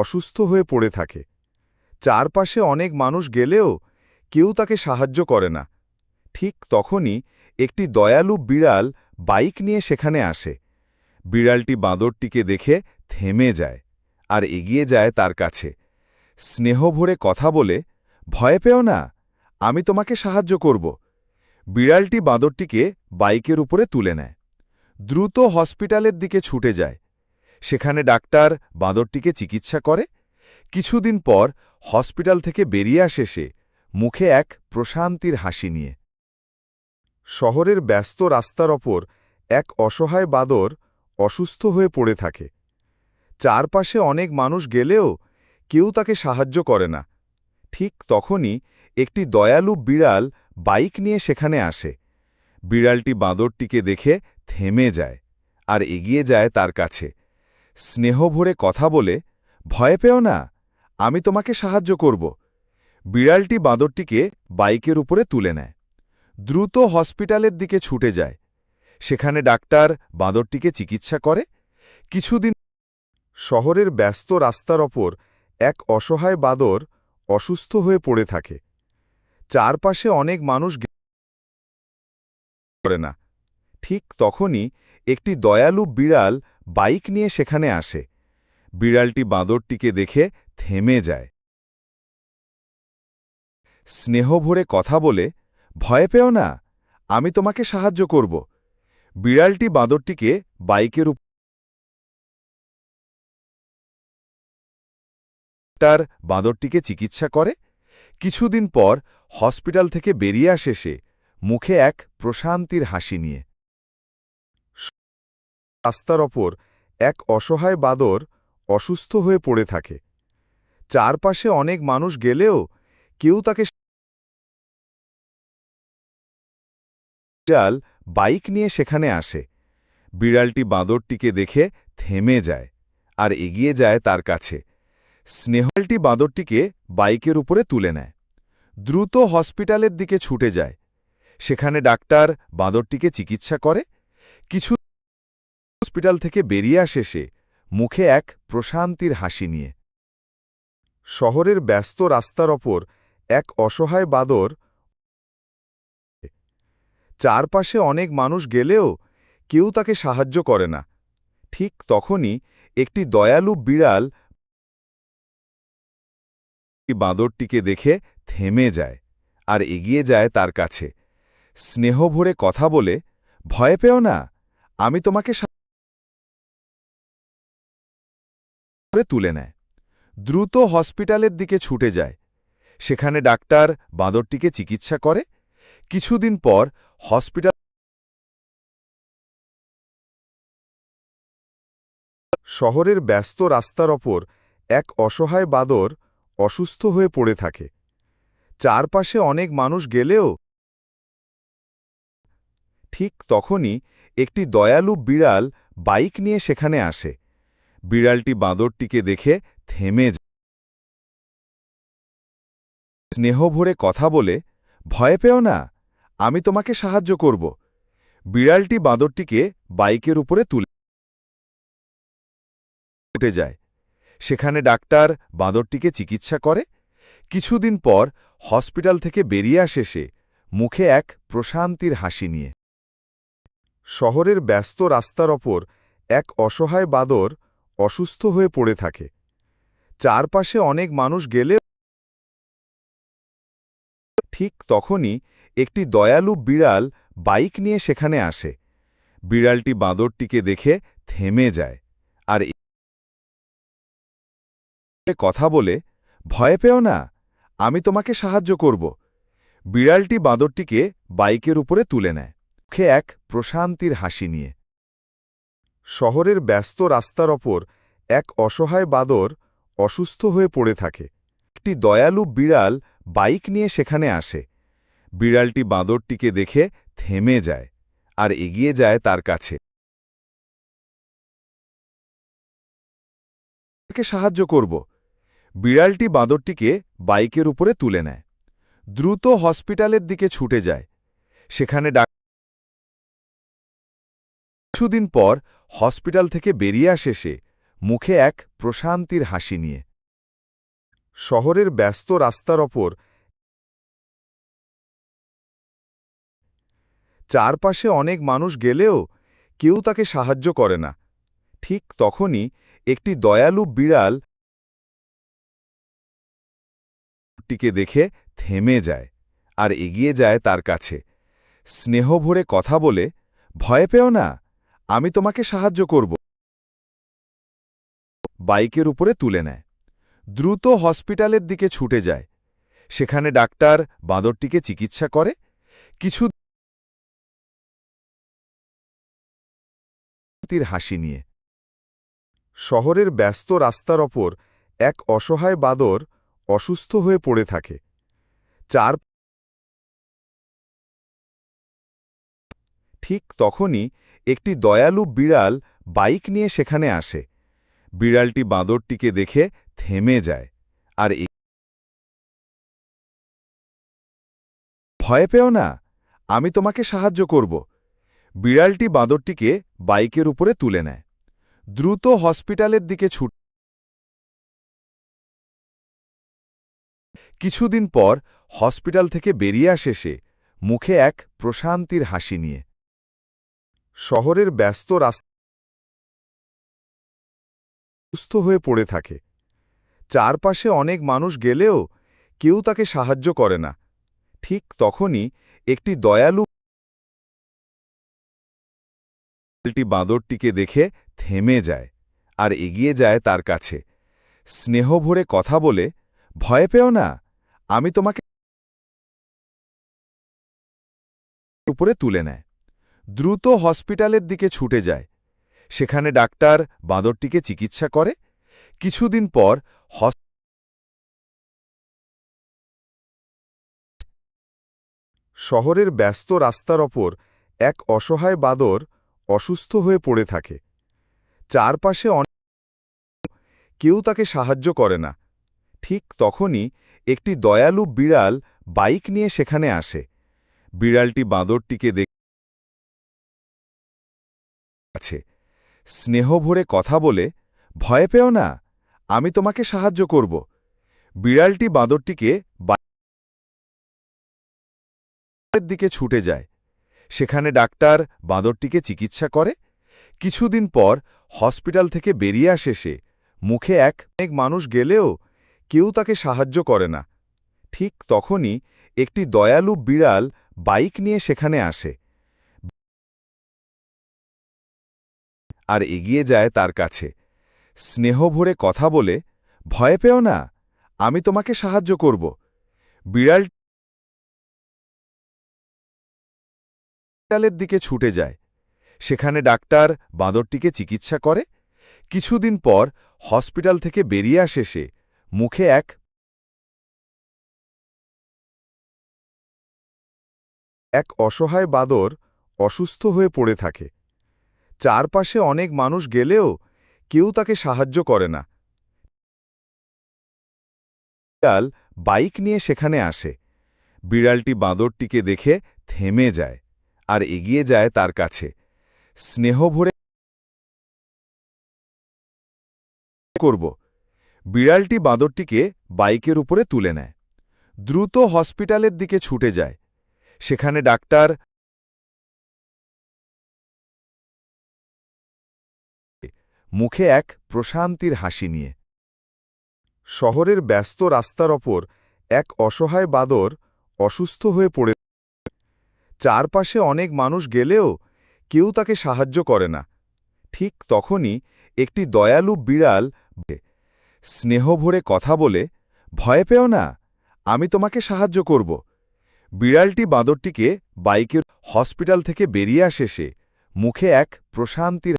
অসুস্থ হয়ে পড়ে থাকে। চারপাশে অনেক মানুষ গেলেও কেউ তাকে সাহায্য করে না। ঠিক তখনই একটি দয়ালু বিড়াল বাইক নিয়ে সেখানে আসে। বিড়ালটি বাঁদরটিকে দেখে থেমে যায় আর এগিয়ে যায় তার কাছে। স্নেহ ভরে কথা বলে, ভয় পেও না, আমি তোমাকে সাহায্য করব। বিড়ালটি বাঁদরটিকে বাইকের উপরে তুলে নেয়। দ্রুত হসপিটালের দিকে ছুটে যায়। সেখানে ডাক্তার বাঁদরটিকে চিকিৎসা করে। কিছুদিন পর হসপিটাল থেকে বেরিয়ে আসে সে মুখে এক প্রশান্তির হাসি নিয়ে। শহরের ব্যস্ত রাস্তার ওপর এক অসহায় বাদর অসুস্থ হয়ে পড়ে থাকে। চারপাশে অনেক মানুষ গেলেও কেউ তাকে সাহায্য করে না। ঠিক তখনই একটি দয়ালু বিড়াল বাইক নিয়ে সেখানে আসে। বিড়ালটি বাঁদরটিকে দেখে থেমে যায় আর এগিয়ে যায় তার কাছে। স্নেহ ভরে কথা বলে, ভয় পেও না, আমি তোমাকে সাহায্য করব। বিড়ালটি বাঁদরটিকে বাইকের উপরে তুলে নেয়। দ্রুত হসপিটালের দিকে ছুটে যায়। সেখানে ডাক্তার বাঁদরটিকে চিকিৎসা করে। কিছুদিন শহরের ব্যস্ত রাস্তার ওপর এক অসহায় বাদর অসুস্থ হয়ে পড়ে থাকে। চারপাশে অনেক মানুষ করে না। ঠিক তখনই একটি দয়ালু বিড়াল বাইক নিয়ে সেখানে আসে। বিড়ালটি বাঁদরটিকে দেখে থেমে যায়। স্নেহ ভরে কথা বলে, ভয় পেও না, আমি তোমাকে সাহায্য করব। বিড়ালটি বাঁদরটিকে বাইকের উপর ডাক্তার বাঁদরটিকে চিকিৎসা করে। কিছুদিন পর হসপিটাল থেকে বেরিয়ে আসে সে, মুখে এক প্রশান্তির হাসি নিয়ে। রাস্তার ওপর এক অসহায় বাদর অসুস্থ হয়ে পড়ে থাকে। চারপাশে অনেক মানুষ গেলেও কেউ তাকে বিড়াল বাইক নিয়ে সেখানে আসে। বিড়ালটি বাঁদরটিকে দেখে থেমে যায় আর এগিয়ে যায় তার কাছে। স্নেহলটি বাঁদরটিকে বাইকের উপরে তুলে নেয়। দ্রুত হসপিটালের দিকে ছুটে যায়। সেখানে ডাক্তার বাঁদরটিকে চিকিৎসা করে। কিছু হসপিটাল থেকে বেরিয়ে আসে সে, মুখে এক প্রশান্তির হাসি নিয়ে। শহরের ব্যস্ত রাস্তার ওপর এক অসহায় বাদর চারপাশে অনেক মানুষ গেলেও কেউ তাকে সাহায্য করে না। ঠিক তখনই একটি দয়ালু বিড়াল বাঁদরটিকে দেখে থেমে যায় আর এগিয়ে যায় তার কাছে। স্নেহ ভরে কথা বলে, ভয় পেও না, আমি তোমাকে সা- তুলে নেয়। দ্রুত হসপিটালের দিকে ছুটে যায়। সেখানে ডাক্তার বাঁদরটিকে চিকিৎসা করে। কিছুদিন পর হসপিটাল শহরের ব্যস্ত রাস্তার ওপর এক অসহায় বাদর অসুস্থ হয়ে পড়ে থাকে। চারপাশে অনেক মানুষ গেলেও ঠিক তখনই একটি দয়ালু বিড়াল বাইক নিয়ে সেখানে আসে। বিড়ালটি বাঁদরটিকে দেখে থেমে যায়। স্নেহ ভরে কথা বলে, ভয় পেও না, আমি তোমাকে সাহায্য করব। বিড়ালটি বাঁদরটিকে বাইকের উপরে তুলে উঠে যায়। সেখানে ডাক্তার বাঁদরটিকে চিকিৎসা করে। কিছুদিন পর হসপিটাল থেকে বেরিয়ে আসে সে, মুখে এক প্রশান্তির হাসি নিয়ে। শহরের ব্যস্ত রাস্তার ওপর এক অসহায় বাদর অসুস্থ হয়ে পড়ে থাকে। চারপাশে অনেক মানুষ গেলে ঠিক তখনই একটি দয়ালু বিড়াল বাইক নিয়ে সেখানে আসে। বিড়ালটি বাঁদরটিকে দেখে থেমে যায় আর কথা বলে, ভয় পেও না, আমি তোমাকে সাহায্য করব। বিড়ালটি বাঁদরটিকে বাইকের উপরে তুলে নেয়। মুখে এক প্রশান্তির হাসি নিয়ে। শহরের ব্যস্ত রাস্তার ওপর এক অসহায় বাদর অসুস্থ হয়ে পড়ে থাকে। একটি দয়ালু বিড়াল বাইক নিয়ে সেখানে আসে। বিড়ালটি বাঁদরটিকে দেখে থেমে যায় আর এগিয়ে যায় তার কাছে। তাকে সাহায্য করব। বিড়ালটি বাঁদরটিকে বাইকের উপরে তুলে নেয়। দ্রুত হসপিটালের দিকে ছুটে যায়। সেখানে ডাক কিছুদিন পর হসপিটাল থেকে বেরিয়ে আসে সে। মুখে এক প্রশান্তির হাসি নিয়ে। শহরের ব্যস্ত রাস্তার ওপর চারপাশে অনেক মানুষ গেলেও কেউ তাকে সাহায্য করে না। ঠিক তখনই একটি দয়ালু বিড়াল টিকে দেখে থেমে যায় আর এগিয়ে যায় তার কাছে। স্নেহ ভরে কথা বলে, ভয় পেও না, আমি তোমাকে সাহায্য করব। বাইকের উপরে তুলে নেয়। দ্রুত হসপিটালের দিকে ছুটে যায়। সেখানে ডাক্তার বাঁদরটিকে চিকিৎসা করে। কিছু হাসি নিয়ে। শহরের ব্যস্ত রাস্তার ওপর এক অসহায় বাদর অসুস্থ হয়ে পড়ে থাকে। চার ঠিক তখনই একটি দয়ালু বিড়াল বাইক নিয়ে সেখানে আসে। বিড়ালটি বাঁদরটিকে দেখে থেমে যায়, আর ভয় পেও না, আমি তোমাকে সাহায্য করব। বিড়ালটি বাঁদরটিকে বাইকের উপরে তুলে নেয়। দ্রুত হসপিটালের দিকে ছুট কিছুদিন পর হসপিটাল থেকে বেরিয়ে আসে সে, মুখে এক প্রশান্তির হাসি নিয়ে। শহরের ব্যস্ত রাস্তা সুস্থ হয়ে পড়ে থাকে। চারপাশে অনেক মানুষ গেলেও কেউ তাকে সাহায্য করে না। ঠিক তখনই একটি দয়ালু বাঁদরটিকে দেখে থেমে যায় আর এগিয়ে যায় তার কাছে। স্নেহ ভরে কথা বলে, ভয় পেও না, আমি তোমাকে উপরে তুলে নেয়। দ্রুত হসপিটালের দিকে ছুটে যায়। সেখানে ডাক্তার বাঁদরটিকে চিকিৎসা করে। কিছুদিন পর হস শহরের ব্যস্ত রাস্তার ওপর এক অসহায় বাদর অসুস্থ হয়ে পড়ে থাকে। চারপাশে কেউ তাকে সাহায্য করে না। ঠিক তখনই একটি দয়ালু বিড়াল বাইক নিয়ে সেখানে আসে। বিড়ালটি বাঁদরটিকে দেখে আছে। স্নেহ ভরে কথা বলে, ভয় পেও না, আমি তোমাকে সাহায্য করব। বিড়ালটি বাঁদরটিকে দিকে ছুটে যায়। সেখানে ডাক্তার বাঁদরটিকে চিকিৎসা করে। কিছুদিন পর হসপিটাল থেকে বেরিয়ে আসে সে। মুখে এক অনেক মানুষ গেলেও কেউ তাকে সাহায্য করে না। ঠিক তখনই একটি দয়ালু বিড়াল বাইক নিয়ে সেখানে আসে। আর এগিয়ে যায় তার কাছে। স্নেহ ভরে কথা বলে, ভয় পেও না, আমি তোমাকে সাহায্য করব। বিড়াল হসপিটালের দিকে ছুটে যায়। সেখানে ডাক্তার বাঁদরটিকে চিকিৎসা করে। কিছুদিন পর হসপিটাল থেকে বেরিয়ে আসে সে। মুখে এক এক অসহায় বাদর অসুস্থ হয়ে পড়ে থাকে। চারপাশে অনেক মানুষ গেলেও কেউ তাকে সাহায্য করে না। বিড়াল বাইক নিয়ে সেখানে আসে। বিড়ালটি বাঁদরটিকে দেখে থেমে যায় আর এগিয়ে যায় তার কাছে। স্নেহ ভরে করব। বিড়ালটি বাঁদরটিকে বাইকের উপরে তুলে নেয়। দ্রুত হসপিটালের দিকে ছুটে যায়। সেখানে ডাক্তার মুখে এক প্রশান্তির হাসি নিয়ে। শহরের ব্যস্ত রাস্তার ওপর এক অসহায় বাদর অসুস্থ হয়ে পড়ে। চারপাশে অনেক মানুষ গেলেও কেউ তাকে সাহায্য করে না। ঠিক তখনই একটি দয়ালু বিড়াল স্নেহ ভরে কথা বলে, ভয় পেও না, আমি তোমাকে সাহায্য করব। বিড়ালটি বাঁদরটিকে বাইকের হসপিটাল থেকে বেরিয়ে আসে সে। মুখে এক প্রশান্তির